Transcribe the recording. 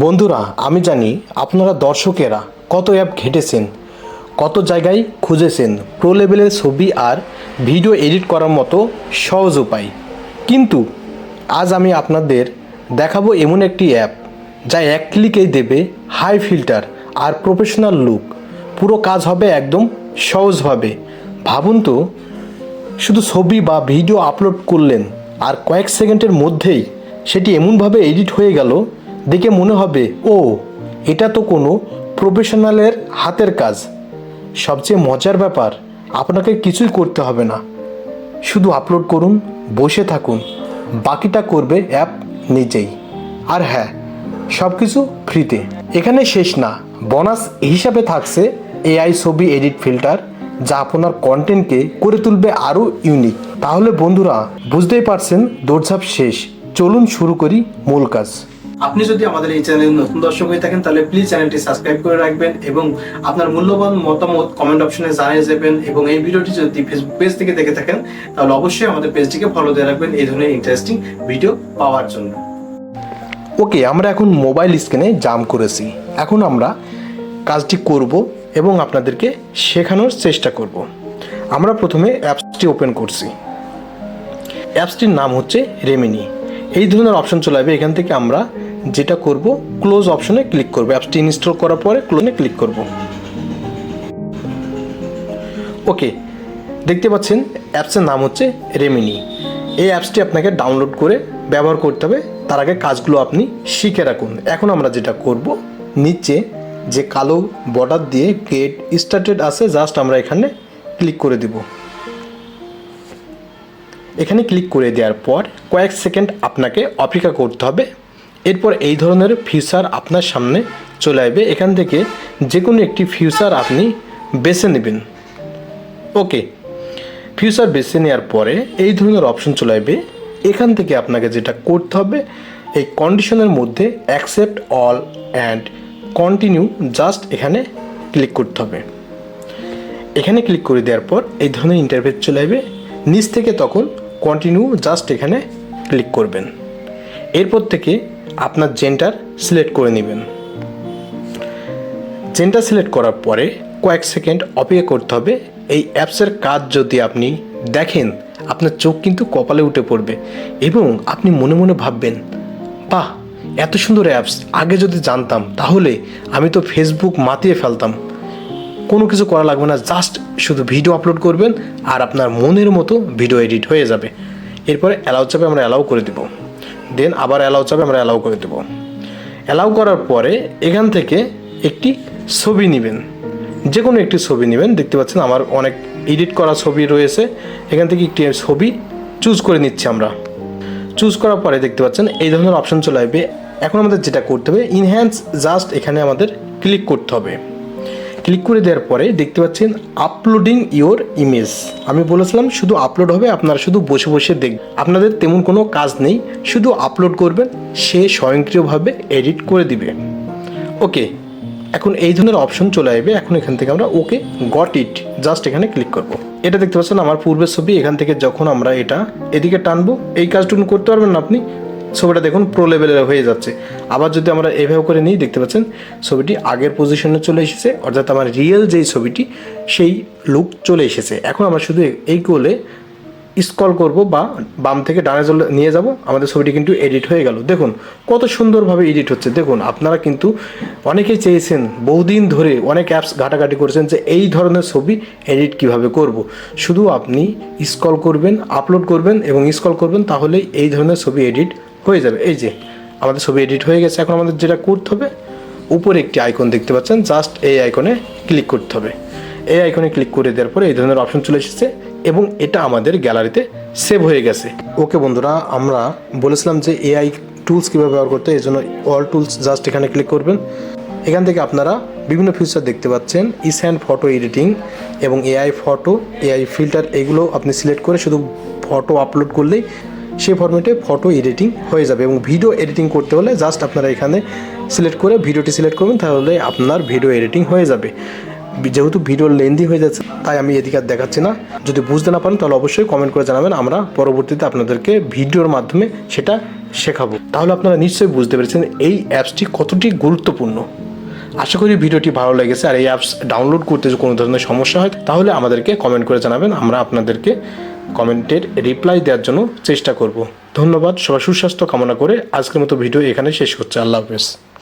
বন্ধুরা, আমি জানি আপনারা দর্শকেরা কত অ্যাপ ঘেটেছেন, কত জায়গায় খুঁজেছেন, প্রো লেভেলের ছবি আর ভিডিও এডিট করার মতো সহজ উপায়। কিন্তু আজ আমি আপনাদের দেখাবো এমন একটি অ্যাপ যা এক ক্লিকেই দেবে হাই ফিল্টার আর প্রফেশনাল লুক। পুরো কাজ হবে একদম সহজভাবে। ভাবুন তো, শুধু ছবি বা ভিডিও আপলোড করলেন আর কয়েক সেকেন্ডের মধ্যেই সেটি এমনভাবে এডিট হয়ে গেল দেখে মনে হবে, ও, এটা তো কোনো প্রফেশনালের হাতের কাজ। সবচেয়ে মজার ব্যাপার, আপনাকে কিছুই করতে হবে না। শুধু আপলোড করুন, বসে থাকুন। বাকিটা করবে অ্যাপ নিজেই। আর হ্যাঁ সব কিছু ফ্রিতে এখানে শেষ না বোনাস হিসাবে থাকছে এআই ছবি এডিট ফিল্টার যা আপনার কন্টেন্টকে করে তুলবে আরও ইউনিক তাহলে বন্ধুরা, বুঝতেই পারছেন দৌড়ঝাঁপ শেষ। চলুন শুরু করি মূল কাজ। আপনি যদি আমাদের এই চ্যানেলে নতুন দর্শক হয়ে থাকেন, তাহলে প্লিজ চ্যানেলটি সাবস্ক্রাইব করে রাখবেন এবং আপনার মূল্যবান মতামত কমেন্ট অপশনে জানিয়ে যাবেন এবং এই ভিডিওটি যদি ফেসবুক পেজ থেকে দেখে থাকেন, তাহলে অবশ্যই আমাদের পেজটিকে ফলো দিয়ে রাখবেন এই ধরনের ইন্টারেস্টিং ভিডিও পাওয়ার জন্য। ওকে আমরা এখন মোবাইল স্ক্রিনে জাম করেছি। এখন আমরা কাজটি করব এবং আপনাদেরকে শেখানোর চেষ্টা করব। আমরা প্রথমে অ্যাপসটি ওপেন করছি। অ্যাপসটির নাম হচ্ছে রেমিনি এই ধরনের অপশন চলে আসবে। এখান থেকে আমরা যেটা করব ক্লোজ অপশনে ক্লিক করব। অ্যাপসটি ইনস্টল করার পরে ক্লোজে ক্লিক করব। ওকে দেখতে পাচ্ছেন অ্যাপসের নাম হচ্ছে রেমিনি এই অ্যাপসটি আপনাকে ডাউনলোড করে ব্যবহার করতে হবে। তার আগে কাজগুলো আপনি শিখে রাখুন। এখন আমরা যেটা করব, নিচে যে কালো বর্ডার দিয়ে গেট স্টার্টেড আছে জাস্ট আমরা এখানে ক্লিক করে দিব। এখানে ক্লিক করে দেওয়ার পর কয়েক সেকেন্ড আপনাকে অপেক্ষা করতে হবে। এরপর এই ধরনের ফিউচার আপনার সামনে চলে আসবে। এখান থেকে যে কোনো একটি ফিউচার আপনি বেছে নেবেন। ওকে ফিউচার বেছে নেওয়ার পরে এই ধরনের অপশন চলে আসবে। এখান থেকে আপনাকে যেটা করতে হবে, এই কন্ডিশনের মধ্যে accept all and continue just এখানে ক্লিক করতে হবে। এখানে ক্লিক করে দেওয়ার পর এই ধরনের ইন্টারভেট চলে আসবে। নিচ থেকে তখন কন্টিনিউ জাস্ট এখানে ক্লিক করবেন। এরপর থেকে আপনার জেন্টার সিলেক্ট করে নেবেন। জেন্টার সিলেক্ট করার পরে কয়েক সেকেন্ড অপেক্ষা করতে হবে। এই অ্যাপসের কাজ যদি আপনি দেখেন, আপনার চোখ কিন্তু কপালে উঠে পড়বে এবং আপনি মনে মনে ভাববেন, বাহ, এত সুন্দর অ্যাপস আগে যদি জানতাম, তাহলে আমি তো ফেসবুক মাতিয়ে ফেলতাম। কোনো কিছু করা লাগবে না জাস্ট শুধু ভিডিও আপলোড করবেন আর আপনার মনের মতো ভিডিও এডিট হয়ে যাবে। এরপরে অ্যালাউ চাপে আমরা অ্যালাউ করে দেব। দেন আবার অ্যালাউ চাপে আমরা অ্যালাউ করে দেব। অ্যালাউ করার পরে এখান থেকে একটি ছবি নেবেন। যে কোনো একটি ছবি নেবেন, দেখতে পাচ্ছেন আমার অনেক এডিট করা ছবি রয়েছে। এখান থেকে একটি ছবি চুজ করে নিচ্ছি আমরা। চুজ করার পরে দেখতে পাচ্ছেন এই ধরনের অপশন চলে আসবে। এখন আমাদের যেটা করতে হবে ইনহ্যান্স জাস্ট এখানে আমাদের ক্লিক করতে হবে। ক্লিক করে দেওয়ার পরে দেখতে পাচ্ছেন আপলোডিং ইওর ইমেজ আমি বলেছিলাম শুধু আপলোড হবে, আপনারা শুধু বসে বসে দেখ আপনাদের তেমন কোনো কাজ নেই, শুধু আপলোড করবেন, সে স্বয়ংক্রিয়ভাবে এডিট করে দিবে। ওকে এখন এই ধরনের অপশন চলে আসবে, এখন এখান থেকে আমরা ওকে গট ইট জাস্ট এখানে ক্লিক করব। এটা দেখতে পাচ্ছেন আমার পূর্বের ছবি, এখান থেকে যখন আমরা এটা এদিকে টানবো, এই কাজটুকু করতে পারবেন না আপনি ছবিটা দেখুন প্রো লেভেলের হয়ে যাচ্ছে। আবার যদি আমরা এভাবে করে নিই, দেখতে পাচ্ছেন, ছবিটি আগের পজিশনে চলে এসেছে, অর্থাৎ আমার রিয়েল যেই ছবিটি, সেই লুক চলে এসেছে। এখন আমরা শুধু এই কোলে স্কল করব বা বাম থেকে ডানে চলে নিয়ে যাব, আমাদের ছবিটি কিন্তু এডিট হয়ে গেল। দেখুন, কত সুন্দরভাবে এডিট হচ্ছে। দেখুন, আপনারা কিন্তু অনেকেই চেয়েছেন, বহুদিন ধরে অনেক অ্যাপস ঘাটাঘাটি করেছেন যে এই ধরনের ছবি এডিট কীভাবে করব। শুধু আপনি স্কল করবেন আপলোড করবেন এবং স্কল করবেন, তাহলেই এই ধরনের ছবি এডিট হয়ে যাবে। এই যে, আমাদের ছবি এডিট হয়ে গেছে। এখন আমাদের যেটা করতে হবে, উপরে একটি আইকন দেখতে পাচ্ছেন জাস্ট এই আইকনে ক্লিক করতে হবে। এই আইকনে ক্লিক করে দেওয়ার পরে এই ধরনের অপশন চলে এসেছে এবং এটা আমাদের গ্যালারিতে সেভ হয়ে গেছে। ওকে বন্ধুরা, আমরা বলেছিলাম যে এআই টুলস কীভাবে ব্যবহার করতে এই জন্য অল টুলস জাস্ট এখানে ক্লিক করবেন। এখান থেকে আপনারা বিভিন্ন ফিচার দেখতে পাচ্ছেন ইস্যান্ড ফটো এডিটিং এবং এআই ফটো এআই ফিল্টার এগুলো আপনি সিলেক্ট করে শুধু ফটো আপলোড করলেই সেই ফরম্যাটে ফটো এডিটিং হয়ে যাবে এবং ভিডিও এডিটিং করতে হলে জাস্ট আপনারা এখানে সিলেক্ট করে ভিডিওটি সিলেক্ট করবেন, তাহলে আপনার ভিডিও এডিটিং হয়ে যাবে। যেহেতু ভিডিও লেন্দি হয়ে যাচ্ছে, তাই আমি এদিকে আর দেখাচ্ছি না। যদি বুঝতে না পারেন, তাহলে অবশ্যই কমেন্ট করে জানাবেন, আমরা পরবর্তীতে আপনাদেরকে ভিডিওর মাধ্যমে সেটা শেখাবো। তাহলে আপনারা নিশ্চয়ই বুঝতে পেরেছেন এই অ্যাপসটি কতটি গুরুত্বপূর্ণ। আশা করি ভিডিওটি ভালো লেগেছে, আর এই অ্যাপস ডাউনলোড করতে যদি কোনো ধরনের সমস্যা হয়, তাহলে আমাদেরকে কমেন্ট করে জানাবেন, আমরা আপনাদেরকে কমেন্টের রিপ্লাই দেওয়ার জন্য চেষ্টা করব। ধন্যবাদ, সবার সুস্বাস্থ্য কামনা করে আজকের মতো ভিডিও এখানে শেষ করছে। আল্লাহ হাফেজ।